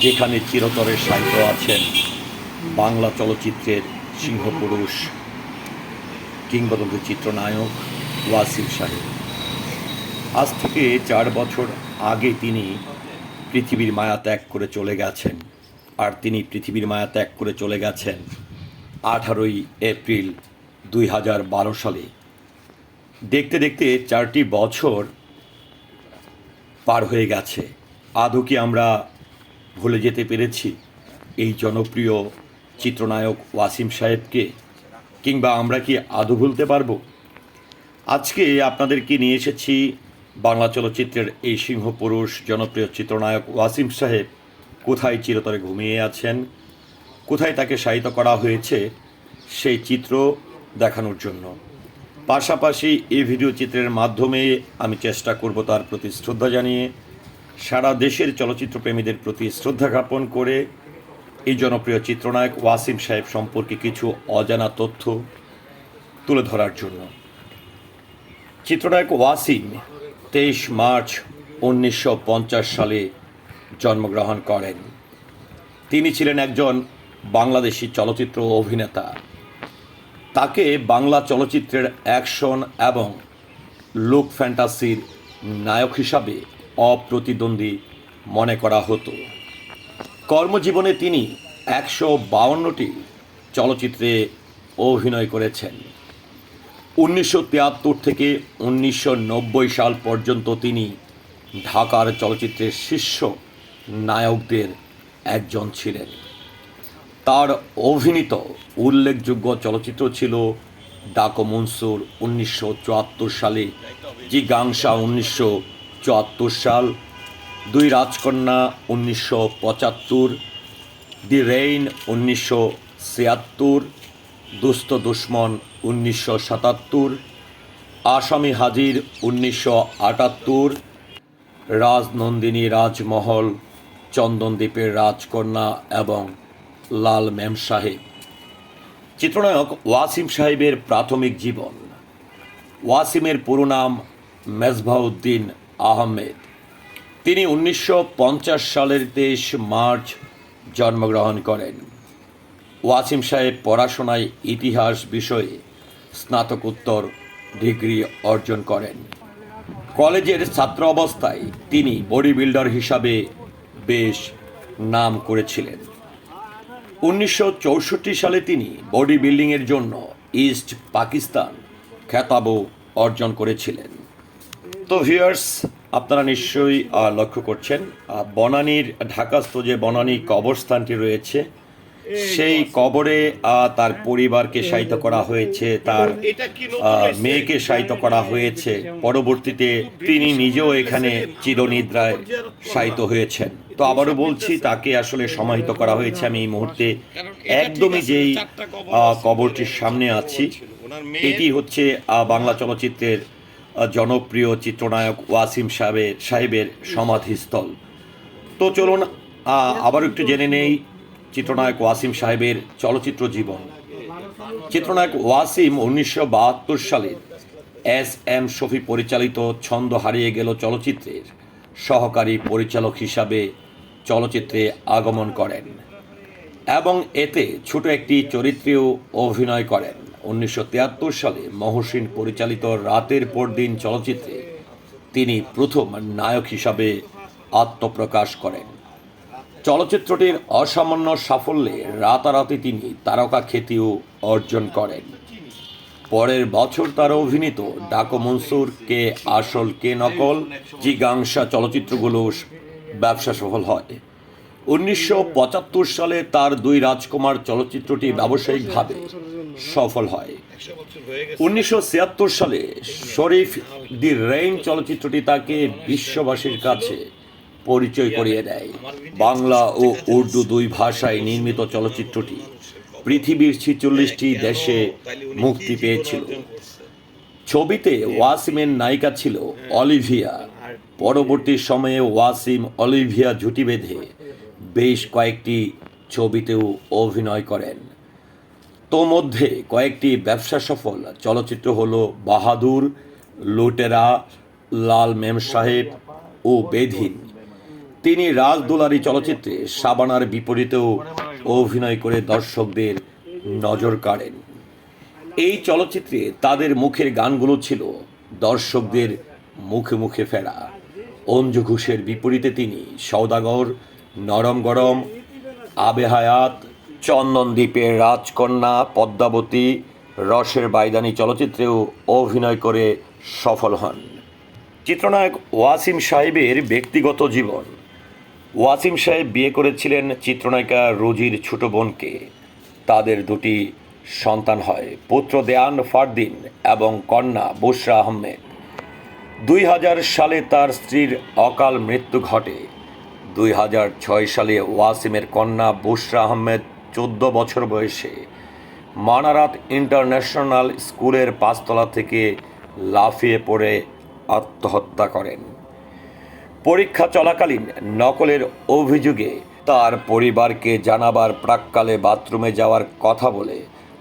যেখানে চিরতরে সাহিত্য আছেন বাংলা চলচ্চিত্রের সিংহপুরুষ, কিংবদন্তি চিত্রনায়ক ওয়াসিম সাহেব। আজ থেকে চার বছর আগে তিনি পৃথিবীর মায়া ত্যাগ করে চলে গেছেন। আর তিনি পৃথিবীর মায়া ত্যাগ করে চলে গেছেন আঠারোই এপ্রিল দুই হাজার বারো সালে। দেখতে দেখতে চারটি বছর পার হয়ে গেছে। আদৌ কি আমরা ভুলে যেতে পেরেছি। এই জনপ্রিয় চিত্রনায়ক ওয়াসিম সাহেবকে। কিংবা আমরা কি আদৌ ভুলতে পারব? আজকে আপনাদেরকে নিয়ে এসেছি বাংলা চলচ্চিত্রের এই সিংহপুরুষ জনপ্রিয় চিত্রনায়ক ওয়াসিম সাহেব কোথায় চিরতরে ঘুমিয়ে আছেন? কোথায় তাকে শায়িত করা হয়েছে সেই চিত্র দেখানোর জন্য। পাশাপাশি এই ভিডিও চিত্রের মাধ্যমে আমি চেষ্টা করব তার প্রতি শ্রদ্ধা জানিয়ে সারা দেশের চলচ্চিত্র প্রেমীদের প্রতি শ্রদ্ধা জ্ঞাপন করে এই জনপ্রিয় চিত্রনায়ক ওয়াসিম সাহেব সম্পর্কে কিছু অজানা তথ্য তুলে ধরার জন্য। চিত্রনায়ক ওয়াসিম তেইশ মার্চ উনিশশো পঞ্চাশ সালে জন্মগ্রহণ করেন। তিনি ছিলেন একজন বাংলাদেশি চলচ্চিত্র অভিনেতা। তাকে বাংলা চলচ্চিত্রের অ্যাকশন এবং লোক ফ্যান্টাসির নায়ক হিসাবে অপ্রতিদ্বন্দ্বী মনে করা হতো। কর্মজীবনে তিনি একশো বাউন্নটি চলচ্চিত্রে অভিনয় করেছেন। উনিশশো তিয়াত্তর থেকে উনিশশো নব্বই সাল পর্যন্ত তিনি ঢাকার চলচ্চিত্রের শীর্ষ নায়কদের একজন ছিলেন। তার অভিনীত উল্লেখযোগ্য চলচ্চিত্র ছিল ডাকো মনসুর উনিশশো চুয়াত্তর সালে, জিগাংসা উনিশশো চুয়াত্তর সাল, দুই রাজকন্যা উনিশশো পঁচাত্তর, দি রেইন উনিশশো ছিয়াত্তর, দুস্থ দুশ্মন উনিশশো সাতাত্তর, আসামি হাজির উনিশশো আটাত্তর, রাজনন্দিনী রাজমহল, চন্দনদ্বীপের রাজকন্যা এবং লাল মেম সাহেব চিত্রনায়ক ওয়াসিম সাহেবের প্রাথমিক জীবন। ওয়াসিমের পুরো নাম মেজবাউদ্দিন আহমেদ। তিনি উনিশশো পঞ্চাশ সালের তেইশ মার্চ জন্মগ্রহণ করেন। ওয়াসিম সাহেব পড়াশোনায় ইতিহাস বিষয়ে স্নাতকোত্তর ডিগ্রি অর্জন করেন। কলেজের ছাত্র অবস্থায় তিনি বডি বিল্ডার হিসাবে বেশ নাম করেছিলেন। উনিশশো চৌষট্টি সালে তিনি বডি বিল্ডিংয়ের জন্য ইস্ট পাকিস্তান খেতাবও অর্জন করেছিলেন। তো ভিউয়ার্স আপনারা নিশ্চয়ই লক্ষ্য করছেন বনানীর ঢাকাস্থ যে বনানী কবরস্থানটি রয়েছে সেই কবরে তার পরিবারকে শায়িত করা হয়েছে তার মেয়েকে শায়িত করা হয়েছে। পরবর্তীতে তিনি নিজেও এখানে চিরনিদ্রায় শায়িত হয়েছেন। তো আবারও বলছি তাকে আসলে সমাহিত করা হয়েছে আমি এই মুহূর্তে। একদমই যেই কবরটির সামনে আছি এটি হচ্ছে বাংলা চলচ্চিত্রের জনপ্রিয় চিত্রনায়ক ওয়াসিম সাহেবের সাহেবের সমাধিস্থল। তো চলুন আবার একটু জেনে নেই চিত্রনায়ক ওয়াসিম সাহেবের চলচ্চিত্র জীবন। চিত্রনায়ক ওয়াসিম উনিশশো বাহাত্তর সালে এস এম শফি পরিচালিত ছন্দ হারিয়ে গেল চলচ্চিত্রের। সহকারী পরিচালক হিসাবে চলচ্চিত্রে আগমন করেন এবং এতে ছোট একটি চরিত্রেও অভিনয় করেন। উনিশশো তিয়াত্তর সালে মহসিন পরিচালিত রাতের পর দিন চলচ্চিত্রে তিনি প্রথম নায়ক হিসাবে আত্মপ্রকাশ করেন। চলচ্চিত্রটির অসামান্য সাফল্যে রাতারাতি তিনি তারকা খ্যাতিও অর্জন করেন। পরের বছর তার অভিনীত ডাকো মনসুর কে আসল কে নকল জিগাংসা চলচ্চিত্রগুলো ব্যবসা সফল হয়। উনিশশো পঁচাত্তর সালে তার দুই রাজকুমার চলচ্চিত্রটি ব্যবসায়িকভাবে সফল হয়। উনিশশো ছিয়াত্তর সালে শরীফ দি রেইন চলচ্চিত্রটি তাকে বিশ্ববাসীর কাছে পরিচয় করিয়ে দেয়। বাংলা ও উর্দু দুই ভাষায় নির্মিত চলচ্চিত্রটি পৃথিবীর ছিচল্লিশটি দেশে মুক্তি পেয়েছিল। ছবিতে ওয়াসিমের নায়িকা ছিল অলিভিয়া। পরবর্তী সময়ে ওয়াসিম অলিভিয়া জুটি বেঁধে বেশ কয়েকটি ছবিতেও অভিনয় করেন। তো মধ্যে কয়েকটি ব্যবসা সফল। চলচ্চিত্র হল বাহাদুর, লুটেরা, লাল মেম সাহেব ও বেধিন তিনি রাজদুলারি চলচ্চিত্রে সাবানার বিপরীতেও অভিনয় করে দর্শকদের নজর কাড়েন। এই চলচ্চিত্রে তাদের মুখের গানগুলো ছিল দর্শকদের মুখে মুখে ফেরা। অঞ্জু ঘোষের বিপরীতে তিনি সৌদাগর নরম গরম, আবে হায়াত চন্দনদ্বীপের রাজকন্যা পদ্মাবতী রসের বাইদানি চলচ্চিত্রেও অভিনয় করে সফল হন। চিত্রনায়ক ওয়াসিম সাহেবের ব্যক্তিগত জীবন। ওয়াসিম সাহেব বিয়ে করেছিলেন চিত্রনায়িকা রোজির ছোট বোনকে। তাদের দুটি সন্তান হয়, পুত্র দেয়ান ফারদিন এবং কন্যা বুশরা আহমেদ। দুই হাজার সালে তার স্ত্রীর অকাল মৃত্যু ঘটে। দুই হাজার ছয় সালে ওয়াসিমের কন্যা বুশরা আহমেদ চোদ্দ বছর বয়সে মানারাত ইন্টারন্যাশনাল স্কুলের পাঁচতলা থেকে লাফিয়ে পড়ে আত্মহত্যা করেন। পরীক্ষা চলাকালীন নকলের অভিযোগে তার পরিবারকে জানাবার প্রাক্কালে বাথরুমে যাওয়ার কথা বলে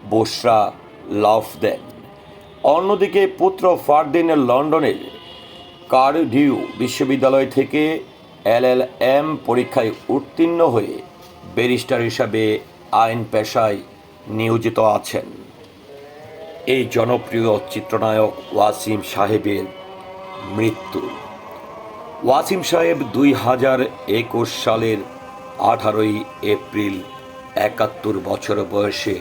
বসরা লাফ দেন। অন্যদিকে পুত্র ফারদিন লন্ডনের কার্ডিউ বিশ্ববিদ্যালয় থেকে এলএলএম পরীক্ষায় উত্তীর্ণ হয়ে ব্যারিস্টার হিসাবে আইন পেশায় নিয়োজিত আছেন। এই জনপ্রিয় চিত্রনায়ক ওয়াসিম সাহেবের মৃত্যু। ওয়াসিম সাহেব দুই হাজার একুশ সালের আঠারোই এপ্রিল, একাত্তর বছর বয়সে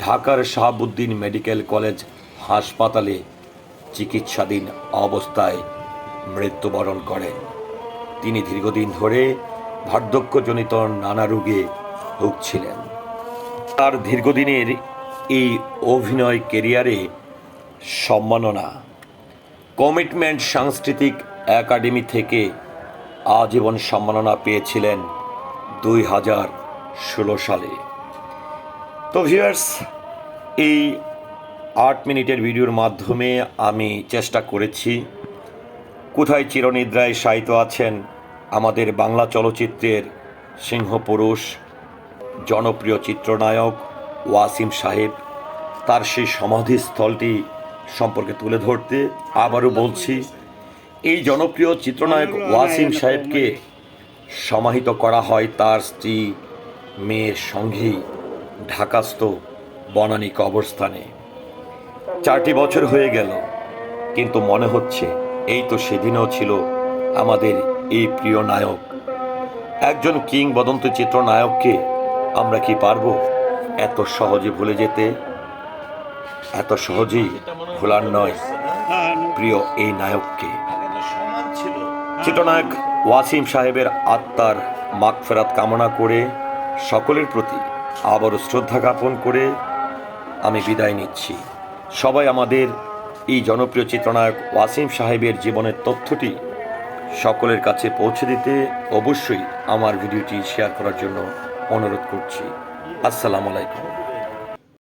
ঢাকার শাহাবুদ্দিন মেডিকেল কলেজ হাসপাতালে চিকিৎসাধীন অবস্থায় মৃত্যুবরণ করেন। তিনি দীর্ঘদিন ধরে বার্ধক্যজনিত নানা রোগে ভুগছিলেন তার দীর্ঘদিনের এই অভিনয় কেরিয়ারে সম্মাননা, কমিটমেন্ট সাংস্কৃতিক একাডেমি থেকে আজীবন সম্মাননা পেয়েছিলেন দুই হাজার ষোলো সালে। তো ভিউয়ার্স, এই আট মিনিটের ভিডিওর মাধ্যমে আমি চেষ্টা করেছি। কোথায় চিরনিদ্রায় সাহিত্য আছেন আমাদের বাংলা চলচ্চিত্রের সিংহপুরুষ জনপ্রিয় চিত্রনায়ক ওয়াসিম সাহেব তার সেই সমাধিস্থলটি সম্পর্কে তুলে ধরতে আবারও বলছি, এই জনপ্রিয় চিত্রনায়ক ওয়াসিম সাহেবকে সমাহিত করা হয় তার স্ত্রী, মেয়ের সঙ্গেই ঢাকাস্থ বনানী কবরস্থানে। চারটি বছর হয়ে গেল, কিন্তু মনে হচ্ছে এই তো সেদিনও ছিল আমাদের এই প্রিয় নায়ক। একজন কিংবদন্তি চিত্রনায়ককে আমরা কি পারব? এত সহজে ভুলে যেতে? এত সহজেই ভোলার নয়, প্রিয় এই নায়ককে। চিত্রনায়ক ওয়াসিম সাহেবের আত্মার মাগফেরাত কামনা করে সকলের প্রতি আবারও শ্রদ্ধা জ্ঞাপন করে আমি বিদায় নিচ্ছি। সবাই আমাদের এই জনপ্রিয় চিত্রনায়ক ওয়াসিম সাহেবের জীবনের তথ্যটি সকলের কাছে পৌঁছে দিতে অবশ্যই আমার ভিডিওটি শেয়ার করার জন্য অনুরোধ করছি। আসসালামু আলাইকুম।